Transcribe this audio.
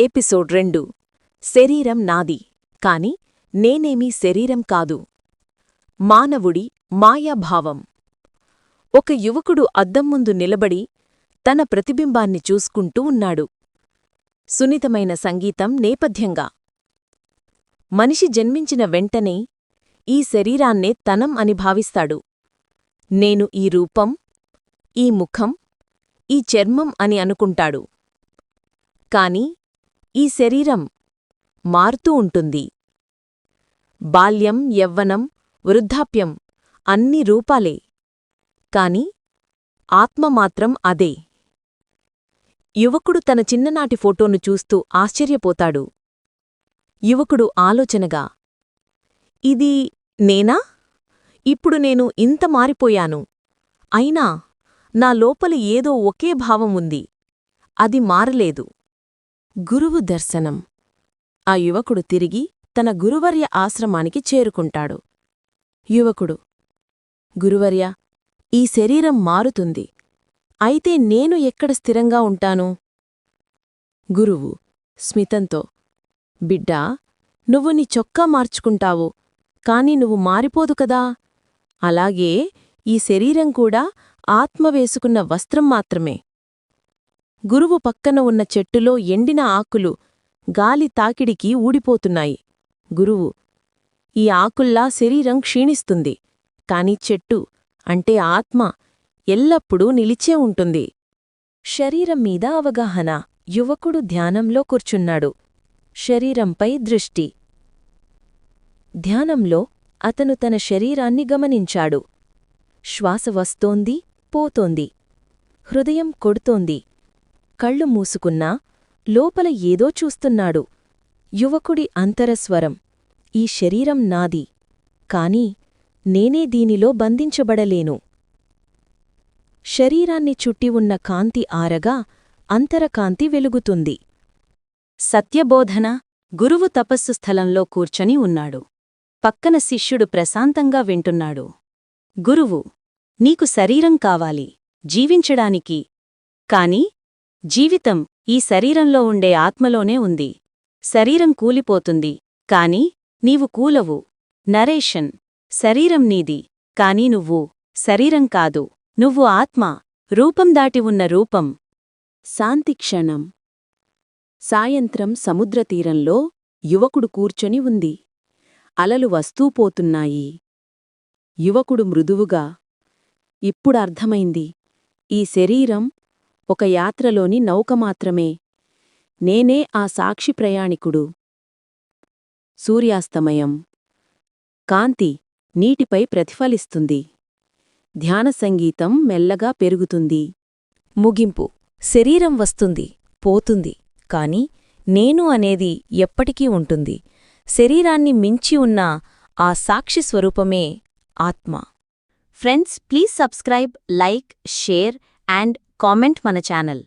Episode రెండు. శరీరం నాది. కాని నేనేమీ శరీరం కాదు. మానవుడి మాయాభావం. ఒక యువకుడు అద్దం ముందు నిలబడి తన ప్రతిబింబాన్ని చూసుకుంటూ ఉన్నాడు. సున్నితమైన సంగీతం నేపథ్యంగా. మనిషి జన్మించిన వెంటనే ఈ శరీరాన్నే తనం అని భావిస్తాడు. నేను ఈ రూపం ఈ ముఖం ఈ చర్మం అని అనుకుంటాడు. కాని ఈ శరీరం మారుతూ ఉంటుంది. బాల్యం యవ్వనం వృద్ధాప్యం అన్ని రూపాలే. కాని ఆత్మ మాత్రం అదే. యువకుడు తన చిన్ననాటి ఫోటోను చూస్తూ ఆశ్చర్యపోతాడు. యువకుడు ఆలోచనగా ఇది నేనా? ఇప్పుడు నేను ఇంత మారిపోయాను. అయినా నా లోపల ఏదో ఒకే భావం ఉంది. అది మారలేదు. గురువు దర్శనం. ఆ యువకుడు తిరిగి తన గురువర్య ఆశ్రమానికి చేరుకుంటాడు. యువకుడు గురువర్య ఈ శరీరం మారుతుంది. అయితే నేను ఎక్కడ స్థిరంగా ఉంటాను? గురువు స్మితంతో బిడ్డా నువ్వు నీ చొక్కా మార్చుకుంటావు కాని నువ్వు మారిపోదు కదా? అలాగే ఈ శరీరం కూడా ఆత్మ వేసుకున్న వస్త్రం మాత్రమే. గురువు పక్కన ఉన్న చెట్టులో ఎండిన ఆకులు గాలి తాకిడికి ఊడిపోతున్నాయి. గురువు ఈ ఆకుల్లా శరీరం క్షీణిస్తుంది. కాని చెట్టు అంటే ఆత్మ ఎల్లప్పుడూ నిలిచే ఉంటుంది. శరీరం మీద అవగాహన. యువకుడు ధ్యానంలో కూర్చున్నాడు. శరీరంపై దృష్టి. ధ్యానంలో అతను తన శరీరాన్ని గమనించాడు. శ్వాస వస్తోంది పోతోంది. హృదయం కొడుతోంది. కళ్ళు మూసుకున్నా లోపల ఏదో చూస్తున్నాడు. యువకుడి అంతరస్వరం. ఈ శరీరం నాది. కాని నేనే దీనిలో బంధించబడలేను. శరీరాన్ని చుట్టి ఉన్న కాంతి ఆరగా అంతరకాంతి వెలుగుతుంది. సత్యబోధన గురువు తపస్సు స్థలంలో కూర్చొని ఉన్నాడు. పక్కన శిష్యుడు ప్రశాంతంగా వింటున్నాడు. గురువు నీకు శరీరం కావాలి. జీవించడానికి. కాని జీవితం ఈ శరీరంలో ఉండే ఆత్మలోనే ఉంది. శరీరం కూలిపోతుంది. కాని నీవు కూలవు. నరేషన్. శరీరం నీది. కాని నువ్వు శరీరం కాదు. నువ్వు ఆత్మ. రూపం దాటి ఉన్న రూపం. శాంతిక్షణం సాయంత్రం సముద్రతీరంలో యువకుడు కూర్చొని ఉంది. అలలు వస్తూపోతున్నాయి యువకుడు మృదువుగా ఇప్పుడర్థమైంది ఈ శరీరం ఒక యాత్రలోని నౌక మాత్రమే. నేనే ఆ సాక్షి ప్రయాణికుడు. సూర్యాస్తమయం. కాంతి నీటిపై ప్రతిఫలిస్తుంది. ధ్యాన సంగీతం మెల్లగా పెరుగుతుంది. ముగింపు. శరీరం వస్తుంది పోతుంది కాని నేను అనేది ఎప్పటికీ ఉంటుంది. శరీరాన్ని మించి ఉన్న ఆ సాక్షి స్వరూపమే ఆత్మ. Friends please subscribe like share and comment మన ఛానల్.